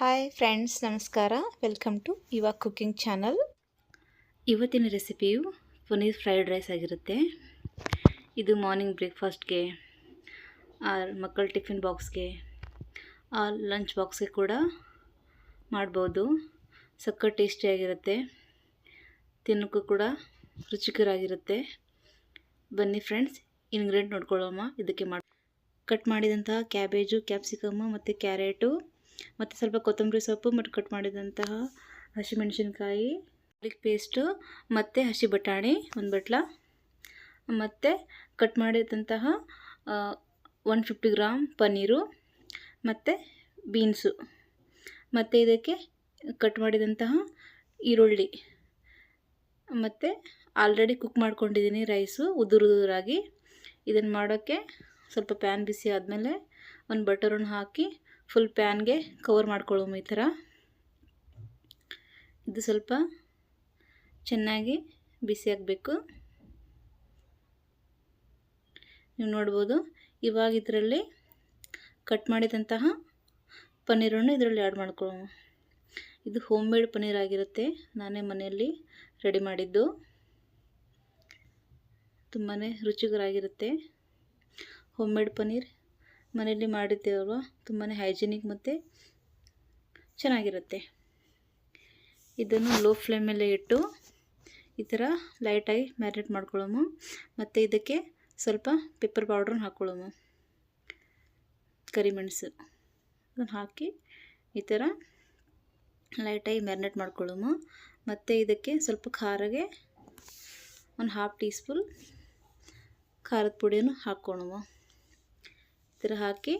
Hi friends ನಮಸ್ಕಾರ. Welcome to Yuva cooking channel ಇವತ್ತಿನ ರೆಸಿಪಿಯು ಪುನೀರ್ ಫ್ರೈಡ್ ರೈಸ್ ಆಗಿರುತ್ತೆ. ಇದು ಮಾರ್ನಿಂಗ್ ಬ್ರೇಕ್ಫಾಸ್ಟ್ಗೆ ಆರ್ ಮಕ್ಕಳ ಟಿಫಿನ್ ಬಾಕ್ಸ್ಗೆ ಆರ್ ಲಂಚ್ ಬಾಕ್ಸ್ಗೆ ಕೂಡ ಮಾಡ್ಬೋದು. ಸಕ್ಕ ಟೇಸ್ಟಿಯಾಗಿರುತ್ತೆ ತಿನ್ನೋಕ್ಕೂ ಕೂಡ ರುಚಿಕರಾಗಿರುತ್ತೆ. ಬನ್ನಿ ಫ್ರೆಂಡ್ಸ್ ಇಂಗ್ರೀಡಿಯಂಟ್ ನೋಡ್ಕೊಳ್ಳೋಮ್ಮ ಇದಕ್ಕೆ ಮಾಡಿ ಕಟ್ ಮಾಡಿದಂತಹ ಕ್ಯಾಬೇಜು ಕ್ಯಾಪ್ಸಿಕಮ್ಮು ಮತ್ತು ಕ್ಯಾರೆಟು ಮತ್ತು ಸ್ವಲ್ಪ ಕೊತ್ತಂಬರಿ ಸೊಪ್ಪು, ಮತ್ತು ಕಟ್ ಮಾಡಿದಂತಹ ಹಸಿಮೆಣಸಿನ್ಕಾಯಿ ಪೇಸ್ಟು ಮತ್ತು ಹಸಿ ಬಟಾಣಿ ಒಂದು ಬಟ್ಲ. ಮತ್ತು ಕಟ್ ಮಾಡಿದಂತಹ ಒನ್ ಫಿಫ್ಟಿ ಗ್ರಾಮ್ ಪನ್ನೀರು, ಮತ್ತು ಬೀನ್ಸು ಮತ್ತು ಇದಕ್ಕೆ ಕಟ್ ಮಾಡಿದಂತಹ ಈರುಳ್ಳಿ. ಮತ್ತು ಆಲ್ರೆಡಿ ಕುಕ್ ಮಾಡ್ಕೊಂಡಿದ್ದೀನಿ ರೈಸು ಉದುರು ಉದುರಾಗಿ ಇದನ್ನು ಮಾಡೋಕ್ಕೆ ಸ್ವಲ್ಪ ಪ್ಯಾನ್ ಬಿಸಿ ಆದಮೇಲೆ ಒಂದು ಬಟರನ್ನು ಹಾಕಿ ಫುಲ್ ಪ್ಯಾನ್ಗೆ ಕವರ್ ಮಾಡ್ಕೊಳ್ಳೋಮ ಈ ಥರ. ಇದು ಸ್ವಲ್ಪ ಚೆನ್ನಾಗಿ ಬಿಸಿ ಆಗಬೇಕು. ನೀವು ನೋಡ್ಬೋದು, ಇವಾಗ ಇದರಲ್ಲಿ ಕಟ್ ಮಾಡಿದಂತಹ ಪನ್ನೀರನ್ನು ಇದರಲ್ಲಿ ಆ್ಯಡ್ ಮಾಡ್ಕೊಳ್ಳೋಣ ಇದು ಹೋಮ್ ಮೇಡ್ ಪನ್ನೀರ್ ಆಗಿರುತ್ತೆ, ನಾನೇ ಮನೆಯಲ್ಲಿ ರೆಡಿ ಮಾಡಿದ್ದು. ತುಂಬಾ ರುಚಿಕರಾಗಿರುತ್ತೆ. ಹೋಮ್ ಮೇಡ್ ಪನ್ನೀರ್ ಮನೆಯಲ್ಲಿ ಮಾಡಿದ್ದೇವಲ್ವ ತುಂಬಾ ಹೈಜಿನಿಕ್ ಮತ್ತು ಚೆನ್ನಾಗಿರುತ್ತೆ. ಇದನ್ನು ಲೋ ಫ್ಲೇಮಲ್ಲೇ ಇಟ್ಟು ಈ ಥರ ಲೈಟಾಗಿ ಮ್ಯಾರಿನೇಟ್ ಮಾಡ್ಕೊಳ್ಳೋಮು. ಮತ್ತು ಇದಕ್ಕೆ ಸ್ವಲ್ಪ ಪೆಪ್ಪರ್ ಪೌಡ್ರನ್ನ ಹಾಕ್ಕೊಳ್ಳೋಮು ಕರಿಮೆಣಸು ಅದನ್ನು ಹಾಕಿ ಈ ಥರ ಲೈಟಾಗಿ ಮ್ಯಾರಿನೇಟ್ ಮಾಡ್ಕೊಳ್ಳೋಮು. ಮತ್ತು ಇದಕ್ಕೆ ಸ್ವಲ್ಪ ಖಾರಗೆ ಒಂದು ಹಾಫ್ ಟೀ ಸ್ಪೂನ್ ಖಾರದ ಪುಡಿಯನ್ನು ಹಾಕ್ಕೊಳ್ಳೋಮು ಥರ ಹಾಕಿ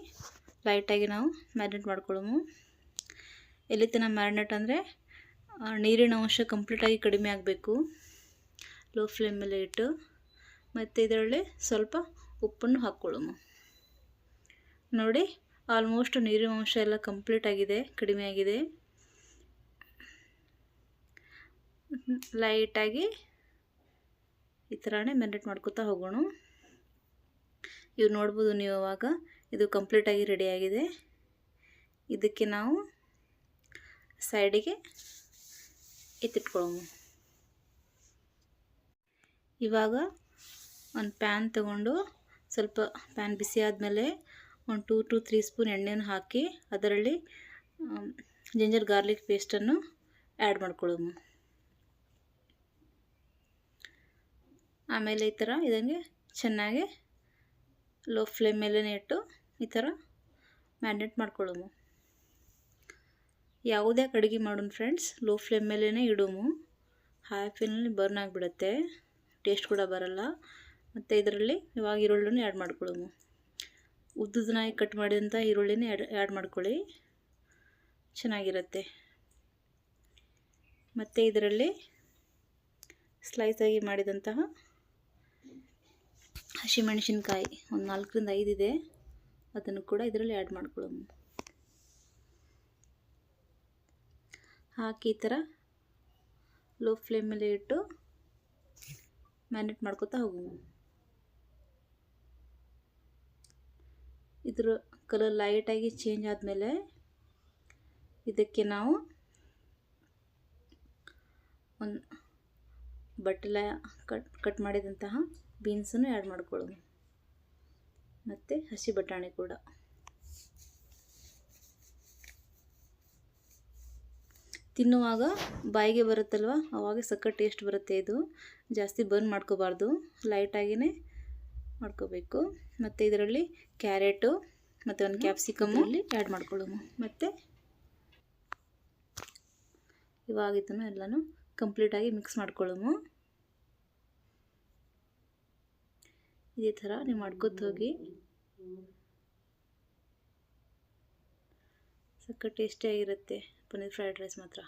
ಲೈಟಾಗಿ ನಾವು ಮ್ಯಾರಿನೇಟ್ ಮಾಡ್ಕೊಳ್ಳೋಮು. ಎಲ್ಲಿ ತನಕ ಮ್ಯಾರಿನೇಟ್ ಅಂದರೆ ನೀರಿನ ಅಂಶ ಕಂಪ್ಲೀಟಾಗಿ ಕಡಿಮೆ ಆಗಬೇಕು. ಲೋ ಫ್ಲೇಮಲ್ಲಿ ಇಟ್ಟು, ಮತ್ತು ಇದರಲ್ಲಿ ಸ್ವಲ್ಪ ಉಪ್ಪನ್ನು ಹಾಕ್ಕೊಳ್ಳೋಮು. ನೋಡಿ ಆಲ್ಮೋಸ್ಟ್ ನೀರಿನ ಅಂಶ ಎಲ್ಲ ಕಂಪ್ಲೀಟ್ ಆಗಿದೆ, ಕಡಿಮೆ ಆಗಿದೆ. ಲೈಟಾಗಿ ಈ ಥರನೇ ಮ್ಯಾರಿನೇಟ್ ಮಾಡ್ಕೋತಾ ಹೋಗೋಣ. ಇವು ನೋಡ್ಬೋದು ನೀವು ಅವಾಗ. ಇದು ಕಂಪ್ಲೀಟಾಗಿ ರೆಡಿಯಾಗಿದೆ ಇದಕ್ಕೆ ನಾವು ಸೈಡಿಗೆ ಎತ್ತಿಟ್ಕೊಳ್ಳೋಣ. ಇವಾಗ ಒಂದು ಪ್ಯಾನ್ ತಗೊಂಡು ಸ್ವಲ್ಪ ಪ್ಯಾನ್ ಬಿಸಿ ಆದಮೇಲೆ ಒಂದು ಟೂ ಟು ತ್ರೀ ಸ್ಪೂನ್ ಎಣ್ಣೆಯನ್ನು ಹಾಕಿ ಅದರಲ್ಲಿ ಜಿಂಜರ್ ಗಾರ್ಲಿಕ್ ಪೇಸ್ಟನ್ನು ಆ್ಯಡ್ ಮಾಡ್ಕೊಳ್ಳೋಣ. ಆಮೇಲೆ ಈ ಥರ ಇದಂಗೆ ಚೆನ್ನಾಗಿ ಲೋ ಫ್ಲೇಮ್ ಮೇಲೇ ಇಟ್ಟು ಈ ಥರ ಮ್ಯಾರಿನೇಟ್ ಮಾಡ್ಕೊಳ್ಳೋಮು. ಯಾವುದೇ ಅಡುಗೆ ಮಾಡೋಣ ಫ್ರೆಂಡ್ಸ್, ಲೋ ಫ್ಲೇಮ್ ಮೇಲೇ ಇಡೋಮು. ಹೈ ಫ್ಲೇಮಲ್ಲಿ ಬರ್ನ್ ಆಗಿಬಿಡುತ್ತೆ ಟೇಸ್ಟ್ ಕೂಡ ಬರಲ್ಲ. ಮತ್ತು ಇದರಲ್ಲಿ ಇವಾಗ ಈರುಳ್ಳಿನೂ ಆ್ಯಡ್ ಮಾಡ್ಕೊಳ್ಳೋಮು. ಉದ್ದದನ್ನಾಗಿ ಕಟ್ ಮಾಡಿದಂಥ ಈರುಳ್ಳಿನೇ ಆ್ಯಡ್ ಆ್ಯಡ್ ಮಾಡ್ಕೊಳ್ಳಿ. ಚೆನ್ನಾಗಿರುತ್ತೆ. ಮತ್ತು ಇದರಲ್ಲಿ ಸ್ಲೈಸಾಗಿ ಮಾಡಿದಂತಹ ಹಸಿಮೆಣಸಿನ್ಕಾಯಿ ಒಂದು ನಾಲ್ಕರಿಂದ ಐದು ಇದೆ. ಅದನ್ನು ಕೂಡ ಇದರಲ್ಲಿ ಆ್ಯಡ್ ಮಾಡ್ಕೊಳ್ಳೋಣ. ಹಾಕಿ ಈ ಥರ ಲೋ ಫ್ಲೇಮಲ್ಲಿ ಇಟ್ಟು ಮ್ಯಾರಿನೇಟ್ ಮಾಡ್ಕೊತಾ ಹೋಗೋము ಇದ್ರ ಕಲರ್ ಲೈಟಾಗಿ ಚೇಂಜ್ ಆದಮೇಲೆ ಇದಕ್ಕೆ ನಾವು ಒಂದು ಬಟ್ಟಲ ಕಟ್ ಕಟ್ ಮಾಡಿದಂತಹ ಬೀನ್ಸನ್ನು ಆ್ಯಡ್ ಮಾಡ್ಕೊಳ್ಳೋದು. ಮತ್ತು ಹಸಿ ಬಟಾಣಿ ಕೂಡ. ತಿನ್ನುವಾಗ ಬಾಯಿಗೆ ಬರುತ್ತಲ್ವ? ಆವಾಗ ಸಕ್ಕ ಟೇಸ್ಟ್ ಬರುತ್ತೆ ಇದು. ಜಾಸ್ತಿ ಬರ್ನ್ ಮಾಡ್ಕೋಬಾರ್ದು. ಲೈಟಾಗಿಯೇ ಮಾಡ್ಕೋಬೇಕು. ಮತ್ತು ಇದರಲ್ಲಿ ಕ್ಯಾರೆಟು ಮತ್ತು ಒಂದು ಕ್ಯಾಪ್ಸಿಕಮ್ಮು ಅಲ್ಲಿ ಆ್ಯಡ್ ಮಾಡ್ಕೊಳ್ಳೋಣ ಮತ್ತು ಇವಾಗ ಇದನ್ನು ಎಲ್ಲನೂ ಕಂಪ್ಲೀಟಾಗಿ ಮಿಕ್ಸ್ ಮಾಡ್ಕೊಳ್ಳೋము ಇದೇ ಥರ ನೀವು ಮಾಡ್ಕೊತ ಹೋಗಿ. ಸಕ್ಕ ಟೇಸ್ಟಿಯಾಗಿರುತ್ತೆ ಪನ್ನೀರ್ ಫ್ರೈಡ್ ರೈಸ್ ಮಾತ್ರ.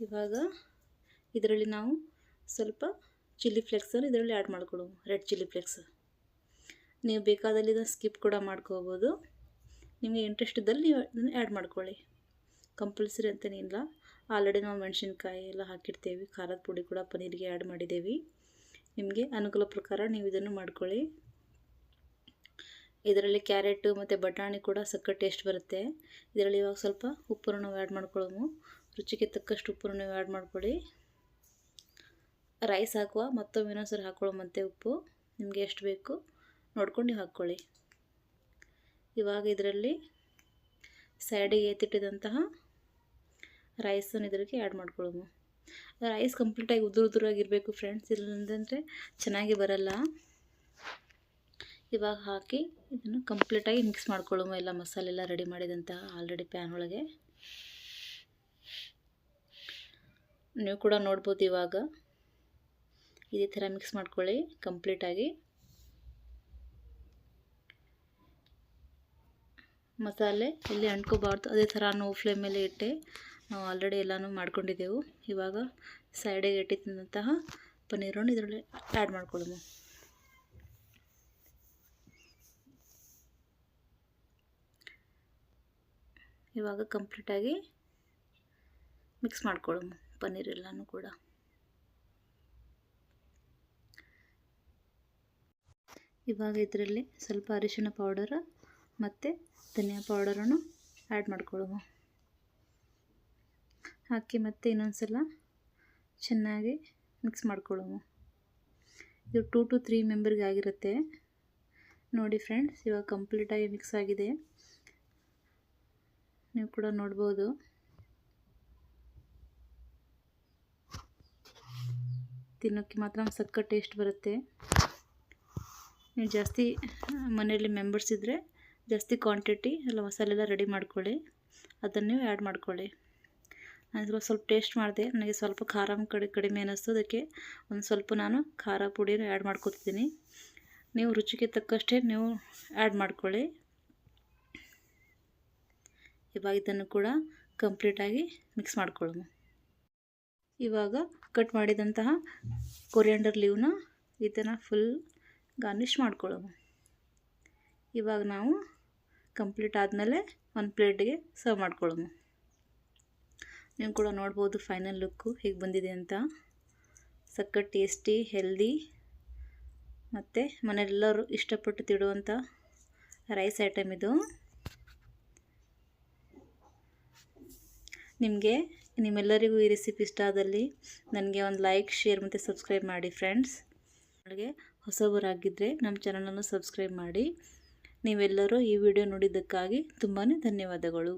ಇವಾಗ ಇದರಲ್ಲಿ ನಾವು ಸ್ವಲ್ಪ ಚಿಲ್ಲಿ ಫ್ಲೆಕ್ಸನ್ನು ಇದರಲ್ಲಿ ಆ್ಯಡ್ ಮಾಡ್ಕೊಳ್ಳೋದು ರೆಡ್ ಚಿಲ್ಲಿ ಫ್ಲೆಕ್ಸ್. ನೀವು ಬೇಕಾದಲ್ಲಿ ಇದನ್ನು ಸ್ಕಿಪ್ ಕೂಡ ಮಾಡ್ಕೋಬೋದು. ನಿಮಗೆ ಇಂಟ್ರೆಸ್ಟ್ ಇದ್ದಲ್ಲಿ ನೀವು ಇದನ್ನು ಆ್ಯಡ್ ಮಾಡ್ಕೊಳ್ಳಿ. ಕಂಪಲ್ಸರಿ ಅಂತೇನಿಲ್ಲ. ಆಲ್ರೆಡಿ ನಾವು ಮೆಣಸಿನ್ಕಾಯಿ ಎಲ್ಲ ಹಾಕಿರ್ತೀವಿ, ಖಾರದ ಪುಡಿ ಕೂಡ ಪನ್ನೀರಿಗೆ ಆ್ಯಡ್ ಮಾಡಿದ್ದೇವೆ. ನಿಮಗೆ ಅನುಕೂಲ ಪ್ರಕಾರ ನೀವು ಇದನ್ನು ಮಾಡ್ಕೊಳ್ಳಿ. ಇದರಲ್ಲಿ ಕ್ಯಾರೆಟು ಮತ್ತು ಬಟಾಣಿ ಕೂಡ ಸಕ್ಕ ಟೇಸ್ಟ್ ಬರುತ್ತೆ. ಇದರಲ್ಲಿ ಇವಾಗ ಸ್ವಲ್ಪ ಉಪ್ಪನ್ನು ನಾವು ಆ್ಯಡ್ ಮಾಡ್ಕೊಳ್ಳೋಮು. ರುಚಿಗೆ ತಕ್ಕಷ್ಟು ಉಪ್ಪನ್ನು ನೀವು ಆ್ಯಡ್ ಮಾಡ್ಕೊಳ್ಳಿ. ರೈಸ್ ಹಾಕುವ ಮತ್ತೊಮ್ಮೆ ಇನ್ನೊಂದ್ಸರಿ ಹಾಕ್ಕೊಳ್ಳೋ ಮತ್ತೆ ಉಪ್ಪು. ನಿಮಗೆ ಎಷ್ಟು ಬೇಕು ನೋಡ್ಕೊಂಡು ನೀವು ಹಾಕ್ಕೊಳ್ಳಿ. ಇವಾಗ ಇದರಲ್ಲಿ ಸೈಡಿಗೆ ಎತ್ತಿಟ್ಟಿದಂತಹ ರೈಸನ್ನು ಇದಕ್ಕೆ ಆ್ಯಡ್ ಮಾಡ್ಕೊಳ್ಳೋము ರೈಸ್ ಕಂಪ್ಲೀಟಾಗಿ ಉದುರು ಉದುರಾಗಿರಬೇಕು ಫ್ರೆಂಡ್ಸ್, ಇಲ್ಲಂದರೆ ಚೆನ್ನಾಗಿ ಬರಲ್ಲ. ಇವಾಗ ಹಾಕಿ ಇದನ್ನು ಕಂಪ್ಲೀಟಾಗಿ ಮಿಕ್ಸ್ ಮಾಡ್ಕೊಳ್ಳೋ ಎಲ್ಲ ಮಸಾಲೆ ಎಲ್ಲ ರೆಡಿ ಮಾಡಿದಂತಹ ಆಲ್ರೆಡಿ ಪ್ಯಾನ್ ಒಳಗೆ. ನೀವು ಕೂಡ ನೋಡ್ಬೋದು ಇವಾಗ. ಇದೇ ಥರ ಮಿಕ್ಸ್ ಮಾಡ್ಕೊಳ್ಳಿ ಕಂಪ್ಲೀಟಾಗಿ. ಮಸಾಲೆ ಇಲ್ಲಿ ಅಂಟ್ಕೋಬಾರ್ದು, ಅದೇ ಥರ ನಾವು ಫ್ಲೇಮ್ ಮೇಲೆ ಇಟ್ಟೆ. ನಾವು ಆಲ್ರೆಡಿ ಎಲ್ಲನೂ ಮಾಡ್ಕೊಂಡಿದ್ದೆವು. ಇವಾಗ ಸೈಡಿಗೆ ಇಟ್ಟಿದ್ದಂತಹ ಪನ್ನೀರನ್ನು ಇದರಲ್ಲಿ ಆ್ಯಡ್ ಮಾಡ್ಕೊಳ್ಳೋಣ. ಇವಾಗ ಕಂಪ್ಲೀಟಾಗಿ ಮಿಕ್ಸ್ ಮಾಡ್ಕೊಳ್ಳೋಣ ಪನ್ನೀರ್ ಎಲ್ಲನೂ ಕೂಡ. ಇವಾಗ ಇದರಲ್ಲಿ ಸ್ವಲ್ಪ ಅರಿಶಿನ ಪೌಡರ್ ಮತ್ತು ಧನಿಯಾ ಪೌಡರನ್ನು ಆ್ಯಡ್ ಮಾಡ್ಕೊಳ್ಳೋಣ. ಹಾಕಿ ಮತ್ತೆ ಇನ್ನೊಂದು ಸಲ ಚೆನ್ನಾಗಿ ಮಿಕ್ಸ್ ಮಾಡ್ಕೊಳ್ಳೋಣ ಇದು ಟೂ ಟು ತ್ರೀ ಮೆಂಬರ್ಗೆ ಆಗಿರುತ್ತೆ. ನೋಡಿ ಫ್ರೆಂಡ್ಸ್ ಇವಾಗ ಕಂಪ್ಲೀಟಾಗಿ ಮಿಕ್ಸ್ ಆಗಿದೆ. ನೀವು ಕೂಡ ನೋಡ್ಬೋದು. ತಿನ್ನೋಕ್ಕೆ ಮಾತ್ರ ಸಕ್ಕ ಟೇಸ್ಟ್ ಬರುತ್ತೆ. ನೀವು ಜಾಸ್ತಿ, ಮನೆಯಲ್ಲಿ ಮೆಂಬರ್ಸ್ ಇದ್ದರೆ ಜಾಸ್ತಿ ಕ್ವಾಂಟಿಟಿ ಎಲ್ಲ ಮಸಾಲೆ ಎಲ್ಲ ರೆಡಿ ಮಾಡ್ಕೊಳ್ಳಿ. ಅದನ್ನು ನೀವು ಆ್ಯಡ್ ಮಾಡ್ಕೊಳ್ಳಿ. ನಾನು ಸ್ವಲ್ಪ ಟೇಸ್ಟ್ ಮಾಡಿದೆ. ನನಗೆ ಸ್ವಲ್ಪ ಖಾರ ಕಡಿ, ಕಡಿಮೆ ಅನ್ನಿಸ್ತು ಅದಕ್ಕೆ ಒಂದು ಸ್ವಲ್ಪ ನಾನು ಖಾರ ಪುಡಿನ ಆ್ಯಡ್ ಮಾಡ್ಕೊತಿದ್ದೀನಿ. ನೀವು ರುಚಿಗೆ ತಕ್ಕಷ್ಟೇ ನೀವು ಆ್ಯಡ್ ಮಾಡ್ಕೊಳ್ಳಿ. ಇವಾಗ ಇದನ್ನು ಕೂಡ ಕಂಪ್ಲೀಟಾಗಿ ಮಿಕ್ಸ್ ಮಾಡ್ಕೊಳ್ಳೋಣ. ಇವಾಗ ಕಟ್ ಮಾಡಿದಂತಹ ಕೊರಿಯಾಂಡರ್ ಲೀವ್ನ ಇದನ್ನು ಫುಲ್ ಗಾರ್ನಿಷ್ ಮಾಡ್ಕೊಳ್ಳೋಣ. ಇವಾಗ ನಾವು ಕಂಪ್ಲೀಟ್ ಆದಮೇಲೆ ಒಂದು ಪ್ಲೇಟಿಗೆ ಸರ್ವ್ ಮಾಡ್ಕೊಳ್ಳೋಣ. ನೀವು ಕೂಡ ನೋಡ್ಬೋದು ಫೈನಲ್ ಲುಕ್ಕು ಹೇಗೆ ಬಂದಿದೆ ಅಂತ. ಸಕ್ಕತ್ ಟೇಸ್ಟಿ ಹೆಲ್ದಿ ಮತ್ತು ಮನೆಯಲ್ಲೆಲ್ಲರೂ ಇಷ್ಟಪಟ್ಟು ತಿಡುವಂಥ ರೈಸ್ ಐಟಮ್ ಇದು. ನಿಮಗೆ, ನಿಮ್ಮೆಲ್ಲರಿಗೂ ಈ ರೆಸಿಪಿ ಇಷ್ಟ ಆದಲ್ಲಿ ನನಗೆ ಒಂದು ಲೈಕ್ ಶೇರ್ ಮತ್ತು ಸಬ್ಸ್ಕ್ರೈಬ್ ಮಾಡಿ ಫ್ರೆಂಡ್ಸ್ ನನಗೆ ಹೊಸಬರಾಗಿದ್ದರೆ ನಮ್ಮ ಚಾನಲನ್ನು ಸಬ್ಸ್ಕ್ರೈಬ್ ಮಾಡಿ. ನೀವೆಲ್ಲರೂ ಈ ವಿಡಿಯೋ ನೋಡಿದ್ದಕ್ಕಾಗಿ ತುಂಬಾ ಧನ್ಯವಾದಗಳು.